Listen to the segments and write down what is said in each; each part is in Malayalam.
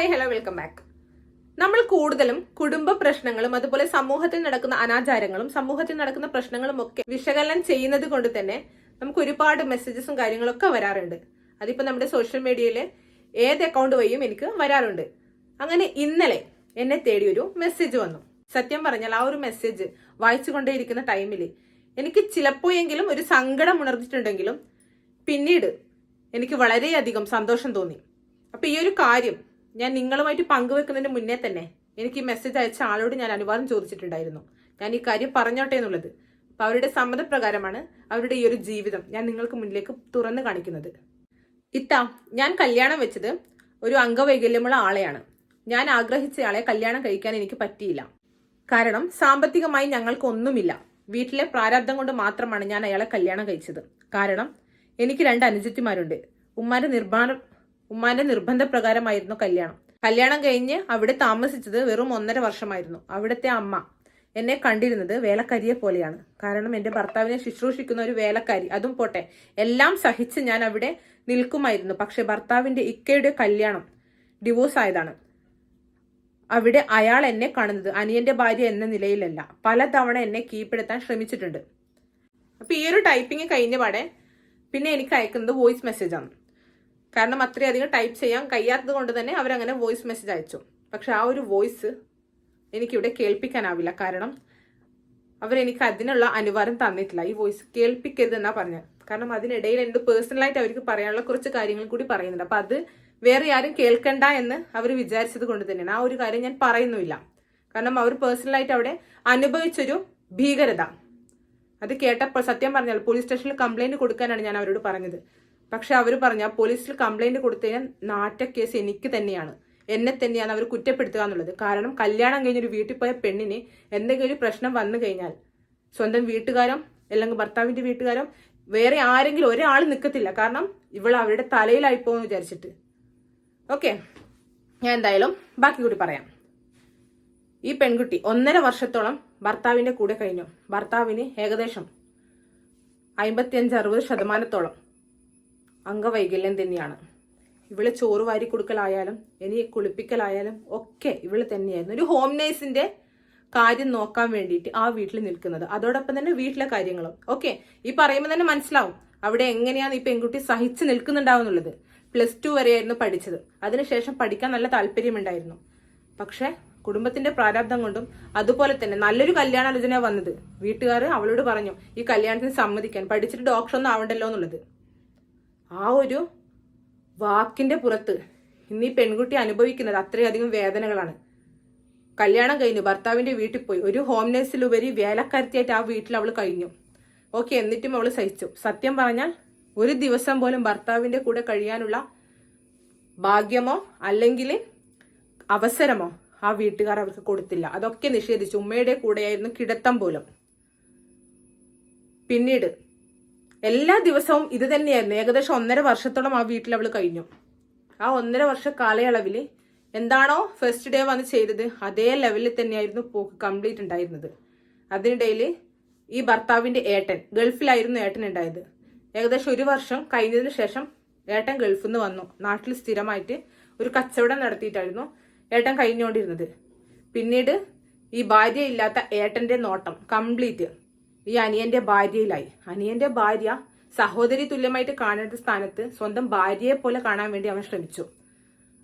ഹായ് ഹലോ വെൽക്കം ബാക്ക് നമ്മൾ കൂടുതലും കുടുംബ പ്രശ്നങ്ങളും അതുപോലെ സമൂഹത്തിൽ നടക്കുന്ന അനാചാരങ്ങളും സമൂഹത്തിൽ നടക്കുന്ന പ്രശ്നങ്ങളും ഒക്കെ വിശകലനം ചെയ്യുന്നത് കൊണ്ട് തന്നെ നമുക്ക് ഒരുപാട് മെസ്സേജസും കാര്യങ്ങളൊക്കെ വരാറുണ്ട്. അതിപ്പോ നമ്മുടെ സോഷ്യൽ മീഡിയയിൽ ഏത് അക്കൗണ്ട് വഴിയും എനിക്ക് വരാറുണ്ട്. അങ്ങനെ ഇന്നലെ എന്നെ തേടി ഒരു മെസ്സേജ് വന്നു. സത്യം പറഞ്ഞാൽ ആ ഒരു മെസ്സേജ് വായിച്ചുകൊണ്ടേയിരിക്കുന്ന ടൈമിൽ എനിക്ക് ചിലപ്പോഴെങ്കിലും ഒരു സങ്കടം ഉണർന്നിട്ടുണ്ടെങ്കിലും പിന്നീട് എനിക്ക് വളരെയധികം സന്തോഷം തോന്നി. അപ്പൊ ഈ ഒരു കാര്യം ഞാൻ നിങ്ങളുമായിട്ട് പങ്കുവെക്കുന്നതിന് മുന്നേ തന്നെ എനിക്ക് ഈ മെസ്സേജ് അയച്ച ആളോട് ഞാൻ അനുവാദം ചോദിച്ചിട്ടുണ്ടായിരുന്നു. ഞാൻ ഈ കാര്യം പറഞ്ഞോട്ടെ എന്നുള്ളത്. അപ്പം അവരുടെ സമ്മതപ്രകാരമാണ് അവരുടെ ഈ ഒരു ജീവിതം ഞാൻ നിങ്ങൾക്ക് മുന്നിലേക്ക് തുറന്നു കാണിക്കുന്നത്. ഇത്ത ഞാൻ കല്യാണം വെച്ചത് ഒരു അംഗവൈകല്യമുള്ള ആളെയാണ്. ഞാൻ ആഗ്രഹിച്ചയാളെ കല്യാണം കഴിക്കാൻ എനിക്ക് പറ്റിയില്ല. കാരണം സാമ്പത്തികമായി ഞങ്ങൾക്കൊന്നുമില്ല. വീട്ടിലെ പ്രാരാബ്ദം കൊണ്ട് മാത്രമാണ് ഞാൻ അയാളെ കല്യാണം കഴിച്ചത്. കാരണം എനിക്ക് രണ്ട് അനുജത്തിമാരുണ്ട്. ഉമ്മാന്റെ നിർമ്മാണ ഉമ്മാന്റെ നിർബന്ധപ്രകാരമായിരുന്നു കല്യാണം. കല്യാണം കഴിഞ്ഞ് അവിടെ താമസിച്ചത് വെറും ഒന്നര വർഷമായിരുന്നു. അവിടുത്തെ അമ്മ എന്നെ കണ്ടിരുന്നത് വേലക്കാരിയെ പോലെയാണ്. കാരണം എന്റെ ഭർത്താവിനെ ശുശ്രൂഷിക്കുന്ന ഒരു വേലക്കാരി. അതും പോട്ടെ എല്ലാം സഹിച്ച് ഞാൻ അവിടെ നിൽക്കുമായിരുന്നു. പക്ഷെ ഭർത്താവിന്റെ ഇക്കയുടെ കല്യാണം ഡിവോഴ്സ് ആയതാണ്. അവിടെ അയാൾ എന്നെ കാണുന്നത് അനിയന്റെ ഭാര്യ എന്ന നിലയിലല്ല. പലതവണ എന്നെ കീഴ്പ്പെടുത്താൻ ശ്രമിച്ചിട്ടുണ്ട്. അപ്പൊ ഈ ഒരു ടൈപ്പിംഗ് കഴിഞ്ഞ പാടെ പിന്നെ എനിക്ക് അയക്കുന്നത് വോയിസ് മെസ്സേജാണ് കാരണം അത്രയധികം ടൈപ്പ് ചെയ്യാൻ കഴിയാത്തത് കൊണ്ട് തന്നെ അവരങ്ങനെ വോയിസ് മെസ്സേജ് അയച്ചു. പക്ഷെ ആ ഒരു വോയിസ് എനിക്കിവിടെ കേൾപ്പിക്കാനാവില്ല. കാരണം അവരെനിക്ക് അതിനുള്ള അനുവാദം തന്നിട്ടില്ല. ഈ വോയിസ് കേൾപ്പിക്കരുതെന്നാണ് പറഞ്ഞത്. കാരണം അതിനിടയിൽ എന്ത് പേഴ്സണലായിട്ട് അവർക്ക് പറയാനുള്ള കുറച്ച് കാര്യങ്ങൾ കൂടി പറയുന്നുണ്ട്. അപ്പൊ അത് വേറെ ആരും കേൾക്കണ്ട എന്ന് അവർ വിചാരിച്ചത് കൊണ്ട് തന്നെയാണ്. ആ ഒരു കാര്യം ഞാൻ പറയുന്നുമില്ല. കാരണം അവർ പേഴ്സണലായിട്ട് അവിടെ അനുഭവിച്ചൊരു ഭീകരത. അത് കേട്ടപ്പോൾ സത്യം പറഞ്ഞാൽ പോലീസ് സ്റ്റേഷനിൽ കംപ്ലൈന്റ് കൊടുക്കാനാണ് ഞാൻ അവരോട് പറഞ്ഞത്. പക്ഷെ അവർ പറഞ്ഞ പോലീസിൽ കംപ്ലൈന്റ് കൊടുത്തു കഴിഞ്ഞാൽ നാറ്റ എനിക്ക് തന്നെയാണ്. എന്നെ തന്നെയാണ് അവർ കുറ്റപ്പെടുത്തുക എന്നുള്ളത്. കാരണം കല്യാണം കഴിഞ്ഞൊരു വീട്ടിൽ പോയ പെണ്ണിന് എന്തെങ്കിലും ഒരു പ്രശ്നം വന്നു കഴിഞ്ഞാൽ സ്വന്തം വീട്ടുകാരും അല്ലെങ്കിൽ ഭർത്താവിന്റെ വീട്ടുകാരും വേറെ ആരെങ്കിലും ഒരാൾ നിൽക്കത്തില്ല. കാരണം ഇവൾ അവരുടെ തലയിലായി പോകുമെന്ന് വിചാരിച്ചിട്ട്. ഓക്കെ. ഞാൻ എന്തായാലും ബാക്കി കൂടി പറയാം. ഈ പെൺകുട്ടി ഒന്നര വർഷത്തോളം ഭർത്താവിന്റെ കൂടെ കഴിഞ്ഞു. ഭർത്താവിന് ഏകദേശം അമ്പത്തിയഞ്ച് അറുപത് ശതമാനത്തോളം അംഗവൈകല്യം തന്നെയാണ്. ഇവൾ ചോറ് വാരി കൊടുക്കലായാലും ഇനി കുളിപ്പിക്കലായാലും ഒക്കെ ഇവൾ തന്നെയായിരുന്നു. ഒരു ഹോം നേഴ്സിന്റെ കാര്യം നോക്കാൻ വേണ്ടിയിട്ട് ആ വീട്ടിൽ നിൽക്കുന്നത്. അതോടൊപ്പം തന്നെ വീട്ടിലെ കാര്യങ്ങളും. ഓക്കെ ഈ പറയുമ്പോൾ തന്നെ മനസ്സിലാവും. അവിടെ എങ്ങനെയാണ് ഈ പെൺകുട്ടി സഹിച്ചു നിൽക്കുന്നുണ്ടാവുന്നുള്ളത് പ്ലസ് ടു വരെയായിരുന്നു പഠിച്ചത്. അതിനുശേഷം പഠിക്കാൻ നല്ല താല്പര്യമുണ്ടായിരുന്നു. പക്ഷെ കുടുംബത്തിന്റെ പ്രാരാബ്ദം കൊണ്ടും അതുപോലെ തന്നെ നല്ലൊരു കല്യാണാലോചന വന്നത്. വീട്ടുകാർ അവളോട് പറഞ്ഞു ഈ കല്യാണത്തിന് സമ്മതിക്കാൻ. പഠിച്ചിട്ട് ഡോക്ടർ ഒന്നും ആവണ്ടല്ലോ എന്നുള്ളത്. ആ ഒരു വാക്കിന്റെ പുറത്ത് ഇന്ന് ഈ പെൺകുട്ടി അനുഭവിക്കുന്നത് അത്രയധികം വേദനകളാണ്. കല്യാണം കഴിഞ്ഞു ഭർത്താവിന്റെ വീട്ടിൽ പോയി. ഒരു ഹോം നേഴ്സിലുപരി വേലക്കാരത്തിയായിട്ട് ആ വീട്ടിൽ അവൾ കഴിഞ്ഞു. ഓക്കെ എന്നിട്ടും അവൾ സഹിച്ചു. സത്യം പറഞ്ഞാൽ ഒരു ദിവസം പോലും ഭർത്താവിന്റെ കൂടെ കഴിയാനുള്ള ഭാഗ്യമോ അല്ലെങ്കിൽ അവസരമോ ആ വീട്ടുകാർ അവർക്ക് കൊടുത്തില്ല. അതൊക്കെ നിഷേധിച്ചു. ഉമ്മയുടെ കൂടെയായിരുന്നു കിടത്തം പോലും. പിന്നീട് എല്ലാ ദിവസവും ഇത് തന്നെയായിരുന്നു. ഏകദേശം ഒന്നര വർഷത്തോളം ആ വീട്ടിൽ അവൾ കഴിഞ്ഞു. ആ ഒന്നര വർഷ കാലയളവിൽ എന്താണോ ഫസ്റ്റ് ഡേ വന്ന് ചെയ്തത് അതേ ലെവലിൽ തന്നെയായിരുന്നു പോക്ക് കംപ്ലീറ്റ് ഉണ്ടായിരുന്നത്. അതിനിടയിൽ ഈ ഭർത്താവിന്റെ ഏട്ടൻ ഗൾഫിലായിരുന്നു ഏട്ടൻ ഉണ്ടായത്. ഏകദേശം ഒരു വർഷം കഴിഞ്ഞതിന് ശേഷം ഏട്ടൻ ഗൾഫിൽ നിന്ന് വന്നു. നാട്ടിൽ സ്ഥിരമായിട്ട് ഒരു കച്ചവടം നടത്തിയിട്ടായിരുന്നു ഏട്ടൻ കഴിഞ്ഞുകൊണ്ടിരുന്നത്. പിന്നീട് ഈ ഭാര്യ ഇല്ലാത്ത ഏട്ടന്റെ നോട്ടം കംപ്ലീറ്റ് ഈ അനിയന്റെ ഭാര്യയിലായി. അനിയന്റെ ഭാര്യ സഹോദരി തുല്യമായിട്ട് കാണേണ്ട സ്ഥാനത്ത് സ്വന്തം ഭാര്യയെ പോലെ കാണാൻ വേണ്ടി അവൻ ശ്രമിച്ചു.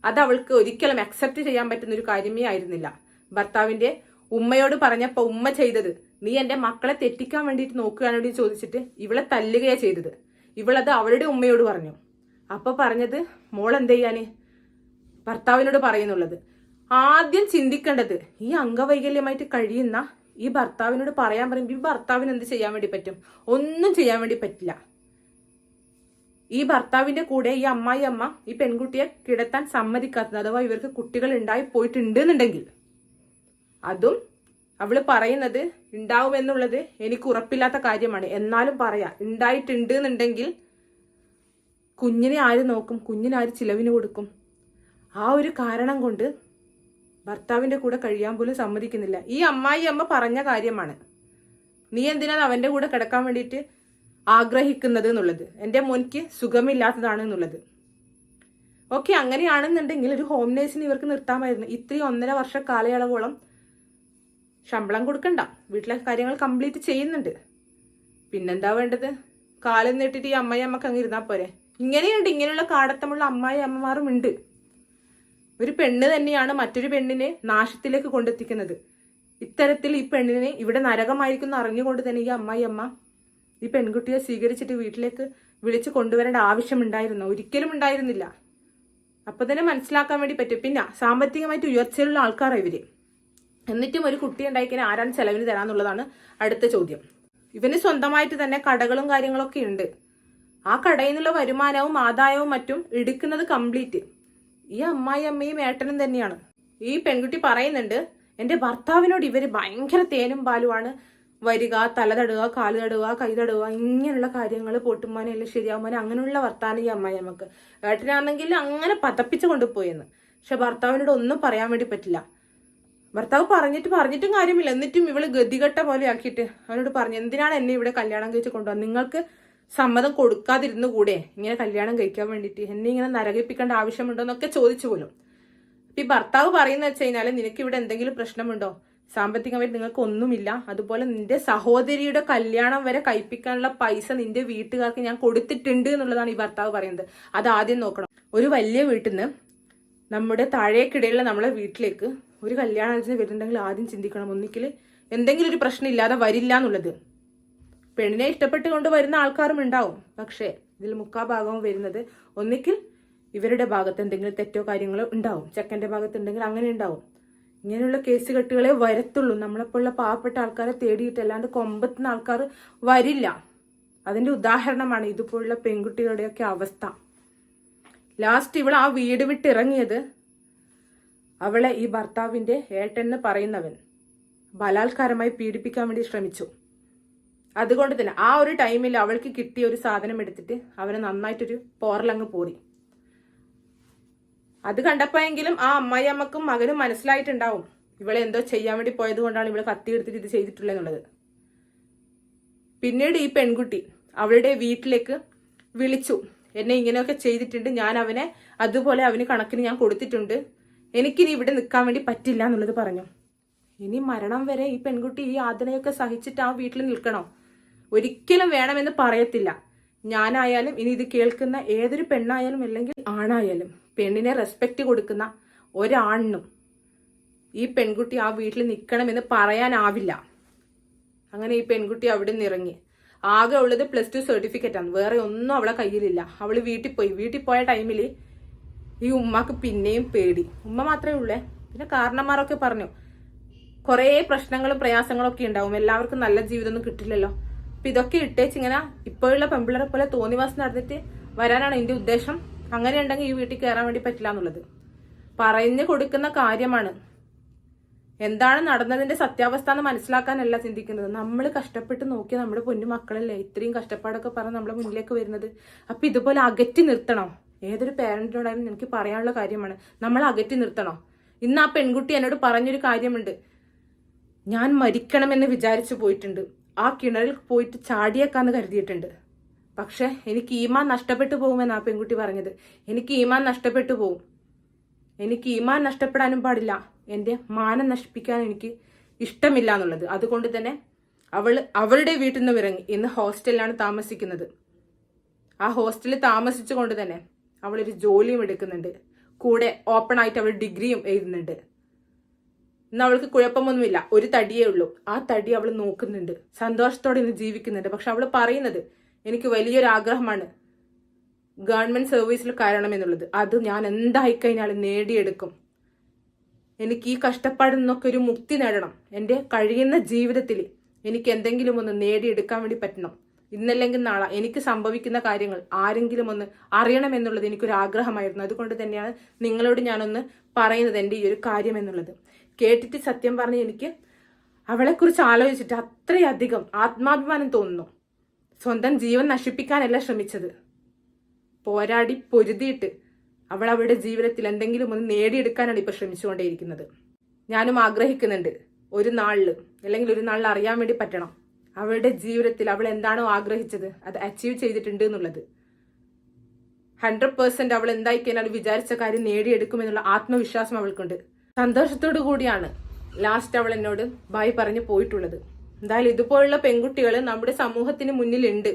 അത് അവൾക്ക് ഒരിക്കലും അക്സെപ്റ്റ് ചെയ്യാൻ പറ്റുന്ന ഒരു കാര്യമേ ആയിരുന്നില്ല. ഭർത്താവിന്റെ ഉമ്മയോട് പറഞ്ഞപ്പോ ഉമ്മ ചെയ്തത് നീ എന്റെ മക്കളെ തെറ്റിക്കാൻ വേണ്ടിയിട്ട് നോക്കുകയാണോ ചോദിച്ചിട്ട് ഇവളെ തല്ലുകയാ ചെയ്തത്. ഇവളത് അവളുടെ ഉമ്മയോട് പറഞ്ഞു. അപ്പൊ പറഞ്ഞത് മോൾ എന്ത് ചെയ്യാന്? ഭർത്താവിനോട് പറയുന്നുള്ളത് ആദ്യം ചിന്തിക്കേണ്ടത് ഈ അംഗവൈകല്യമായിട്ട് കഴിയുന്ന ഈ ഭർത്താവിനോട് പറയാൻ പറയും ഈ ഭർത്താവിന് എന്ത് ചെയ്യാൻ വേണ്ടി പറ്റും? ഒന്നും ചെയ്യാൻ വേണ്ടി പറ്റില്ല. ഈ ഭർത്താവിന്റെ കൂടെ ഈ അമ്മായി അമ്മ ഈ പെൺകുട്ടിയെ കിടത്താൻ സമ്മതിക്കാത്തത് അഥവാ ഇവർക്ക് കുട്ടികൾ ഉണ്ടായി പോയിട്ടുണ്ട് എന്നുണ്ടെങ്കിൽ അതും അവൾ പറയുന്നത് ഉണ്ടാവുമെന്നുള്ളത് എനിക്ക് ഉറപ്പില്ലാത്ത കാര്യമാണ്. എന്നാലും പറയാ ഉണ്ടായിട്ടുണ്ട് എന്നുണ്ടെങ്കിൽ കുഞ്ഞിനെ ആര് നോക്കും? കുഞ്ഞിനാര് ചിലവിന് കൊടുക്കും? ആ ഒരു കാരണം കൊണ്ട് ഭർത്താവിന്റെ കൂടെ കഴിയാൻ പോലും സമ്മതിക്കുന്നില്ല. ഈ അമ്മായി അമ്മ പറഞ്ഞ കാര്യമാണ്. നീ എന്തിനാണ് അവന്റെ കൂടെ കിടക്കാൻ വേണ്ടിയിട്ട് ആഗ്രഹിക്കുന്നത് എന്നുള്ളത്? എന്റെ മോനിക്ക് സുഖമില്ലാത്തതാണ് എന്നുള്ളത്. ഓക്കെ അങ്ങനെയാണെന്നുണ്ടെങ്കിൽ ഒരു ഹോം നേഴ്സിന് ഇവർക്ക് നിർത്താമായിരുന്നു. ഇത്രയും ഒന്നര വർഷ കാലയളവോളം ശമ്പളം കൊടുക്കണ്ട. വീട്ടിലെ കാര്യങ്ങൾ കംപ്ലീറ്റ് ചെയ്യുന്നുണ്ട്. പിന്നെന്താ വേണ്ടത്? കാലം നീട്ടിട്ട് ഈ അമ്മായി അമ്മയ്ക്ക് അങ്ങ് ഇരുന്നാൽ പോരെ. ഇങ്ങനെയുണ്ട് ഇങ്ങനെയുള്ള കാടത്തമുള്ള അമ്മായി അമ്മമാരും ഉണ്ട്. ഒരു പെണ്ണ് തന്നെയാണ് മറ്റൊരു പെണ്ണിനെ നാശത്തിലേക്ക് കൊണ്ടെത്തിക്കുന്നത്. ഇത്തരത്തിൽ ഈ പെണ്ണിനെ ഇവിടെ നരകമായിരിക്കും എന്ന് അറിഞ്ഞുകൊണ്ട് തന്നെ ഈ അമ്മായി അമ്മ ഈ പെൺകുട്ടിയെ സ്വീകരിച്ചിട്ട് വീട്ടിലേക്ക് വിളിച്ചു കൊണ്ടുവരേണ്ട ആവശ്യമുണ്ടായിരുന്നു. ഒരിക്കലും ഉണ്ടായിരുന്നില്ല. അപ്പൊ തന്നെ മനസ്സിലാക്കാൻ വേണ്ടി പറ്റും. പിന്നെ സാമ്പത്തികമായിട്ട് ഉയർച്ചയിലുള്ള ആൾക്കാരാണ് ഇവർ. എന്നിട്ടും ഒരു കുട്ടി ഉണ്ടായിക്കഴിഞ്ഞാൽ ആരാണ് ചെലവിന് തരാന്നുള്ളതാണ് അടുത്ത ചോദ്യം. ഇവന് സ്വന്തമായിട്ട് തന്നെ കടകളും കാര്യങ്ങളൊക്കെ ഉണ്ട്. ആ കടയിൽ നിന്നുള്ള വരുമാനവും ആദായവും മറ്റും എടുക്കുന്നത് കംപ്ലീറ്റ് ഈ അമ്മായി അമ്മയും ഏട്ടനും തന്നെയാണ്. ഈ പെൺകുട്ടി പറയുന്നുണ്ട് എന്റെ ഭർത്താവിനോട് ഇവർ ഭയങ്കര തേനും പാലുമാണ് വരിക തല തടുക കാൽ തടുക കൈ തടുക ഇങ്ങനെയുള്ള കാര്യങ്ങൾ പൊട്ടുമാനെ എല്ലാം ശരിയാവുമാനെ അങ്ങനെയുള്ള വർത്താനം ഈ അമ്മായി നമുക്ക് ഏട്ടനാണെങ്കിൽ അങ്ങനെ പതപ്പിച്ച് കൊണ്ടുപോയെന്ന്. പക്ഷെ ഭർത്താവിനോട് ഒന്നും പറയാൻ വേണ്ടി പറ്റില്ല. ഭർത്താവ് പറഞ്ഞിട്ട് പറഞ്ഞിട്ടും കാര്യമില്ല. എന്നിട്ടും ഇവൾ ഗതികെട്ട പോലെ ആക്കിയിട്ട് അവനോട് പറഞ്ഞു എന്തിനാണ് എന്നെ ഇവിടെ കല്യാണം കഴിച്ച് കൊണ്ടുവന്നത്? നിങ്ങൾക്ക് സമ്മതം കൊടുക്കാതിരുന്നു കൂടെ? ഇങ്ങനെ കല്യാണം കഴിക്കാൻ വേണ്ടിയിട്ട് എന്നെ ഇങ്ങനെ നരകിപ്പിക്കേണ്ട ആവശ്യമുണ്ടോ എന്നൊക്കെ ചോദിച്ചു പോലും. ഈ ഭർത്താവ് പറയുന്ന വെച്ച് കഴിഞ്ഞാൽ നിനക്ക് ഇവിടെ എന്തെങ്കിലും പ്രശ്നമുണ്ടോ? സാമ്പത്തികമായിട്ട് നിങ്ങൾക്ക് ഒന്നുമില്ല. അതുപോലെ നിന്റെ സഹോദരിയുടെ കല്യാണം വരെ കഴിപ്പിക്കാനുള്ള പൈസ നിന്റെ വീട്ടുകാർക്ക് ഞാൻ കൊടുത്തിട്ടുണ്ട് എന്നുള്ളതാണ് ഈ ഭർത്താവ് പറയുന്നത്. അത് ആദ്യം നോക്കണം. ഒരു വലിയ വീട്ടിൽ നിന്ന് നമ്മുടെ താഴേക്കിടയിലുള്ള നമ്മളെ വീട്ടിലേക്ക് ഒരു കല്യാണം വരുന്നുണ്ടെങ്കിൽ ആദ്യം ചിന്തിക്കണം. ഒന്നിക്കൽ എന്തെങ്കിലും ഒരു പ്രശ്നം ഇല്ലാതെ വരില്ല എന്നുള്ളത്. പെണ്ണിനെ ഇഷ്ടപ്പെട്ട് കൊണ്ട് വരുന്ന ആൾക്കാരും ഉണ്ടാവും. പക്ഷേ ഇതിൽ മുക്കാ ഭാഗവും വരുന്നത് ഒന്നിക്കിൽ ഇവരുടെ ഭാഗത്ത് എന്തെങ്കിലും തെറ്റോ കാര്യങ്ങളോ ഉണ്ടാവും. ചെക്കന്റെ ഭാഗത്തുണ്ടെങ്കിൽ അങ്ങനെ ഉണ്ടാവും. ഇങ്ങനെയുള്ള കേസ് കെട്ടുകളെ വരത്തുള്ളൂ. നമ്മളെപ്പോലുള്ള പാവപ്പെട്ട ആൾക്കാരെ തേടിയിട്ട് അല്ലാണ്ട് കൊമ്പത്തുന്ന ആൾക്കാർ വരില്ല. അതിന്റെ ഉദാഹരണമാണ് ഇതുപോലുള്ള പെൺകുട്ടികളുടെയൊക്കെ അവസ്ഥ. ലാസ്റ്റ് ഇവൾ ആ വീട് വിട്ട് ഇറങ്ങിയത് അവളെ ഈ ഭർത്താവിന്റെ ഏട്ടെന്ന് പറയുന്നവൻ. ബലാത്കാരമായി പീഡിപ്പിക്കാൻ വേണ്ടി ശ്രമിച്ചു. അതുകൊണ്ട് തന്നെ ആ ഒരു ടൈമിൽ അവൾക്ക് കിട്ടിയ ഒരു സാധനം എടുത്തിട്ട് അവനെ നന്നായിട്ടൊരു പോറലങ്ങ് പോറി. അത് കണ്ടപ്പോയെങ്കിലും ആ അമ്മായി അമ്മക്കും മകനും മനസ്സിലായിട്ടുണ്ടാവും ഇവളെ എന്തോ ചെയ്യാൻ വേണ്ടി പോയത് കൊണ്ടാണ് ഇവളെ കത്തി എടുത്തിട്ട് ഇത് ചെയ്തിട്ടുള്ളതെന്നുള്ളത് പിന്നീട് ഈ പെൺകുട്ടി അവളുടെ വീട്ടിലേക്ക് വിളിച്ചു. എന്നെ ഇങ്ങനെയൊക്കെ ചെയ്തിട്ടുണ്ട്. ഞാൻ അവനെ അതുപോലെ അവന് കണക്കിന് ഞാൻ കൊടുത്തിട്ടുണ്ട്. എനിക്കിനി ഇവിടെ നിൽക്കാൻ വേണ്ടി പറ്റില്ല എന്നുള്ളത് പറഞ്ഞു. ഇനി മരണം വരെ ഈ പെൺകുട്ടി ഈ ആദനയൊക്കെ സഹിച്ചിട്ട് ആ വീട്ടിൽ നിൽക്കണോ? ഒരിക്കലും വേണമെന്ന് പറയത്തില്ല. ഞാനായാലും ഇനി ഇത് കേൾക്കുന്ന ഏതൊരു പെണ്ണായാലും അല്ലെങ്കിൽ ആണായാലും പെണ്ണിനെ റെസ്പെക്റ്റ് കൊടുക്കുന്ന ഒരാണിനും ഈ പെൺകുട്ടി ആ വീട്ടിൽ നിൽക്കണമെന്ന് പറയാനാവില്ല. അങ്ങനെ ഈ പെൺകുട്ടി അവിടെ നിന്ന് ആകെ ഉള്ളത് പ്ലസ് ടു സർട്ടിഫിക്കറ്റാണ് വേറെ ഒന്നും അവളെ കയ്യിലില്ല. അവൾ വീട്ടിൽ പോയി. വീട്ടിൽ പോയ ടൈമിൽ ഈ ഉമ്മക്ക് പിന്നെയും പേടി. ഉമ്മ മാത്രമേ ഉള്ളേ. പിന്നെ കാരണന്മാരൊക്കെ പറഞ്ഞു. കുറേ പ്രശ്നങ്ങളും പ്രയാസങ്ങളും ഒക്കെ ഉണ്ടാവും. എല്ലാവർക്കും നല്ല ജീവിതമൊന്നും കിട്ടില്ലല്ലോ. അപ്പൊ ഇതൊക്കെ ഇട്ടേച്ച് ഇങ്ങനെ ഇപ്പോഴുള്ള പെമ്പിളരെ പോലെ തോന്നിവാസം നടന്നിട്ട് വരാനാണ് എന്റെ ഉദ്ദേശം. അങ്ങനെ ഉണ്ടെങ്കിൽ ഈ വീട്ടിൽ കയറാൻ വേണ്ടി പറ്റില്ല എന്നുള്ളത്. പറഞ്ഞു കൊടുക്കുന്ന കാര്യമാണ്. എന്താണ് നടന്നതിന്റെ സത്യാവസ്ഥ എന്ന് മനസ്സിലാക്കാനല്ല ചിന്തിക്കുന്നത്. നമ്മൾ കഷ്ടപ്പെട്ട് നോക്കിയ നമ്മുടെ പൊന്നു മക്കളല്ലേ? ഇത്രയും കഷ്ടപ്പാടൊക്കെ പറഞ്ഞ് നമ്മുടെ മുന്നിലേക്ക് വരുന്നത്. അപ്പൊ ഇതുപോലെ അകറ്റി നിർത്തണം. ഏതൊരു പേരന്റിനോടായാലും എനിക്ക് പറയാനുള്ള കാര്യമാണ്. നമ്മൾ അകറ്റി നിർത്തണം. ഇന്ന് ആ പെൺകുട്ടി എന്നോട് പറഞ്ഞൊരു കാര്യമുണ്ട്. ഞാൻ മരിക്കണമെന്ന് വിചാരിച്ചു പോയിട്ടുണ്ട്. ആ കിണറിൽ പോയിട്ട് ചാടിയേക്കാന്ന് കരുതിയിട്ടുണ്ട്. പക്ഷെ എനിക്ക് ഈമാൻ നഷ്ടപ്പെട്ടു പോകുമെന്ന് ആ പെൺകുട്ടി പറഞ്ഞത്. എനിക്ക് ഈമാൻ നഷ്ടപ്പെട്ടു പോകും എനിക്ക് ഈമാൻ നഷ്ടപ്പെടാനും പാടില്ല. എന്റെ മാനം നശിപ്പിക്കാൻ എനിക്ക് ഇഷ്ടമില്ല എന്നുള്ളത്. അതുകൊണ്ട് തന്നെ അവൾ അവളുടെ വീട്ടിൽ നിന്ന് ഇറങ്ങി. ഇന്ന് ഹോസ്റ്റലിലാണ് താമസിക്കുന്നത്. ആ ഹോസ്റ്റലിൽ താമസിച്ചുകൊണ്ട് തന്നെ അവളൊരു ജോലിയും എടുക്കുന്നുണ്ട്. കൂടെ ഓപ്പൺ ആയിട്ട് അവൾ ഡിഗ്രിയും എഴുതുന്നുണ്ട്. ഇന്ന് അവൾക്ക് കുഴപ്പമൊന്നുമില്ല. ഒരു തടിയേ ഉള്ളൂ. ആ തടി അവൾ നോക്കുന്നുണ്ട്. സന്തോഷത്തോടെ ഇന്ന് ജീവിക്കുന്നുണ്ട്. പക്ഷെ അവൾ പറയുന്നത് എനിക്ക് വലിയൊരു ആഗ്രഹമാണ്. ഗവൺമെന്റ് സർവീസിൽ കയറണം എന്നുള്ളത്. അത് ഞാൻ എന്തായി കഴിഞ്ഞാലും നേടിയെടുക്കും. എനിക്ക് ഈ കഷ്ടപ്പാടിൽ നിന്നൊക്കെ ഒരു മുക്തി നേടണം. എന്റെ കഴിയുന്ന ജീവിതത്തിൽ എനിക്ക് എന്തെങ്കിലും ഒന്ന് നേടിയെടുക്കാൻ വേണ്ടി പറ്റണം. ഇന്നല്ലെങ്കിൽ നാളെ എനിക്ക് സംഭവിക്കുന്ന കാര്യങ്ങൾ ആരെങ്കിലും ഒന്ന് അറിയണം എന്നുള്ളത് എനിക്കൊരു ആഗ്രഹമായിരുന്നു. അതുകൊണ്ട് തന്നെയാണ് നിങ്ങളോട് ഞാനൊന്ന് പറയുന്നത് എന്റെ ഈ ഒരു കാര്യം എന്നുള്ളത്. കേട്ടിട്ട് സത്യം പറഞ്ഞ് എനിക്ക് അവളെക്കുറിച്ച് ആലോചിച്ചിട്ട് അത്രയധികം ആത്മാഭിമാനം തോന്നുന്നു. സ്വന്തം ജീവൻ നശിപ്പിക്കാനല്ല ശ്രമിച്ചത്. പോരാടി പൊരുതിയിട്ട് അവൾ അവളുടെ ജീവിതത്തിൽ എന്തെങ്കിലും ഒന്ന് നേടിയെടുക്കാനാണ് ഇപ്പൊ ശ്രമിച്ചുകൊണ്ടേയിരിക്കുന്നത്. ഞാനും ആഗ്രഹിക്കുന്നുണ്ട് ഒരു നാളിൽ അല്ലെങ്കിൽ ഒരു നാളിൽ അറിയാൻ വേണ്ടി പറ്റണം. അവളുടെ ജീവിതത്തിൽ അവൾ എന്താണോ ആഗ്രഹിച്ചത് അത് അച്ചീവ് ചെയ്തിട്ടുണ്ട് എന്നുള്ളത്. ഹൺഡ്രഡ് പേഴ്സെന്റ് അവൾ എന്തായി കഴിഞ്ഞാൽ വിചാരിച്ച കാര്യം നേടിയെടുക്കുമെന്നുള്ള ആത്മവിശ്വാസം അവൾക്കുണ്ട്. സന്തോഷത്തോടു കൂടിയാണ് ലാസ്റ്റ് അവൾ എന്നോട് ബായ് പറഞ്ഞു പോയിട്ടുള്ളത്. എന്തായാലും ഇതുപോലുള്ള പെൺകുട്ടികൾ നമ്മുടെ സമൂഹത്തിന് മുന്നിലുണ്ട്.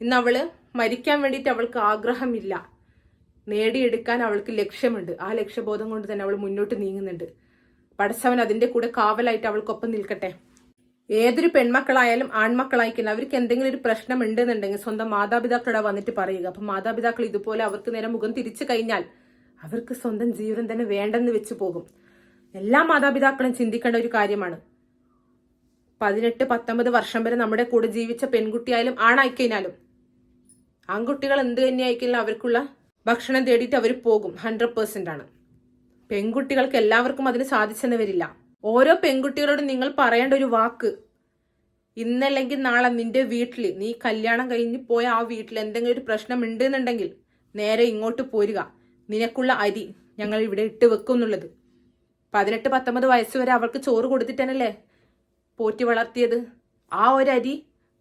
ഇന്ന് അവൾ മരിക്കാൻ വേണ്ടിയിട്ട് അവൾക്ക് ആഗ്രഹമില്ല. നേടിയെടുക്കാൻ അവൾക്ക് ലക്ഷ്യമുണ്ട്. ആ ലക്ഷ്യബോധം കൊണ്ട് തന്നെ അവൾ മുന്നോട്ട് നീങ്ങുന്നുണ്ട്. പടച്ചവൻ അതിന്റെ കൂടെ കാവലായിട്ട് അവൾക്കൊപ്പം നിൽക്കട്ടെ. ഏതൊരു പെൺമക്കളായാലും ആൺമക്കളായിക്കണം അവർക്ക് എന്തെങ്കിലും ഒരു പ്രശ്നം ഉണ്ടെന്നുണ്ടെങ്കിൽ സ്വന്തം മാതാപിതാക്കളോട് വന്നിട്ട് പറയുക. അപ്പൊ മാതാപിതാക്കൾ ഇതുപോലെ അവർക്ക് നേരെ മുഖം തിരിച്ചു കഴിഞ്ഞാൽ അവർക്ക് സ്വന്തം ജീവൻ തന്നെ വേണ്ടെന്ന് വെച്ച് പോകും. എല്ലാ മാതാപിതാക്കളും ചിന്തിക്കേണ്ട ഒരു കാര്യമാണ്. പതിനെട്ട് പത്തൊമ്പത് വർഷം വരെ നമ്മുടെ കൂടെ ജീവിച്ച പെൺകുട്ടിയായാലും ആണായിക്കഴിഞ്ഞാലും ആൺകുട്ടികൾ എന്ത് തന്നെ ആയിക്കഴിഞ്ഞാൽ അവർക്കുള്ള ഭക്ഷണം തേടിയിട്ട് അവർ പോകും. ഹൺഡ്രഡ് പെർസെന്റ് ആണ്. പെൺകുട്ടികൾക്ക് എല്ലാവർക്കും അതിന് സാധിച്ചെന്ന് വരില്ല. ഓരോ പെൺകുട്ടികളോടും നിങ്ങൾ പറയേണ്ട ഒരു വാക്ക് ഇന്നല്ലെങ്കിൽ നാളെ നിന്റെ വീട്ടിൽ നീ കല്യാണം കഴിഞ്ഞ് പോയ ആ വീട്ടിൽ എന്തെങ്കിലും ഒരു പ്രശ്നം ഉണ്ട് എന്നുണ്ടെങ്കിൽ നേരെ ഇങ്ങോട്ട് പോരുക. നിനക്കുള്ള അരി ഞങ്ങൾ ഇവിടെ ഇട്ട് വെക്കും എന്നുള്ളത്. പതിനെട്ട് പത്തൊമ്പത് വയസ്സ് വരെ അവൾക്ക് ചോറ് കൊടുത്തിട്ടനല്ലേ? പോറ്റി വളർത്തിയത്. ആ ഒരു അരി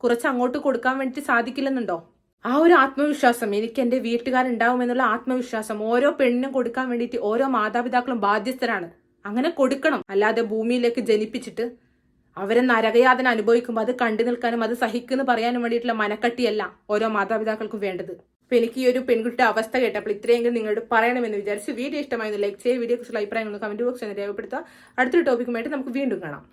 കുറച്ച് അങ്ങോട്ട് കൊടുക്കാൻ വേണ്ടി സാധിക്കില്ലെന്നുണ്ടോ? ആ ഒരു ആത്മവിശ്വാസം എനിക്ക് എന്റെ വീട്ടുകാരുണ്ടാവുമെന്നുള്ള ആത്മവിശ്വാസം ഓരോ പെണ്ണിനും കൊടുക്കാൻ വേണ്ടിയിട്ട് ഓരോ മാതാപിതാക്കളും ബാധ്യസ്ഥരാണ്. അങ്ങനെ കൊടുക്കണം. അല്ലാതെ ഭൂമിയിലേക്ക് ജനിപ്പിച്ചിട്ട് അവരെ നരകയാതന അനുഭവിക്കുമ്പോൾ അത് കണ്ടു നിൽക്കാനും അത് സഹിക്കുന്നു പറയാനും വേണ്ടിയിട്ടുള്ള മനക്കട്ടിയല്ല ഓരോ മാതാപിതാക്കൾക്കും വേണ്ടത്. അപ്പൊ എനിക്ക് ഈ ഒരു പെൺകുട്ടിയുടെ അവസ്ഥ കേട്ടപ്പോൾ ഇത്രയെങ്കിലും നിങ്ങളോട് പറയണമെന്ന് വിചാരിച്ച് വീഡിയോ ഇഷ്ടമായിരുന്നു ലൈക്ക് ചെയ്യുക വീഡിയോ കുറിച്ചുള്ള അഭിപ്രായങ്ങൾ കമന്റ് ബോക്സിൽ രേഖപ്പെടുത്തുക. അടുത്തൊരു ടോപ്പിക്കുമായിട്ട് നമുക്ക് വീണ്ടും കാണാം.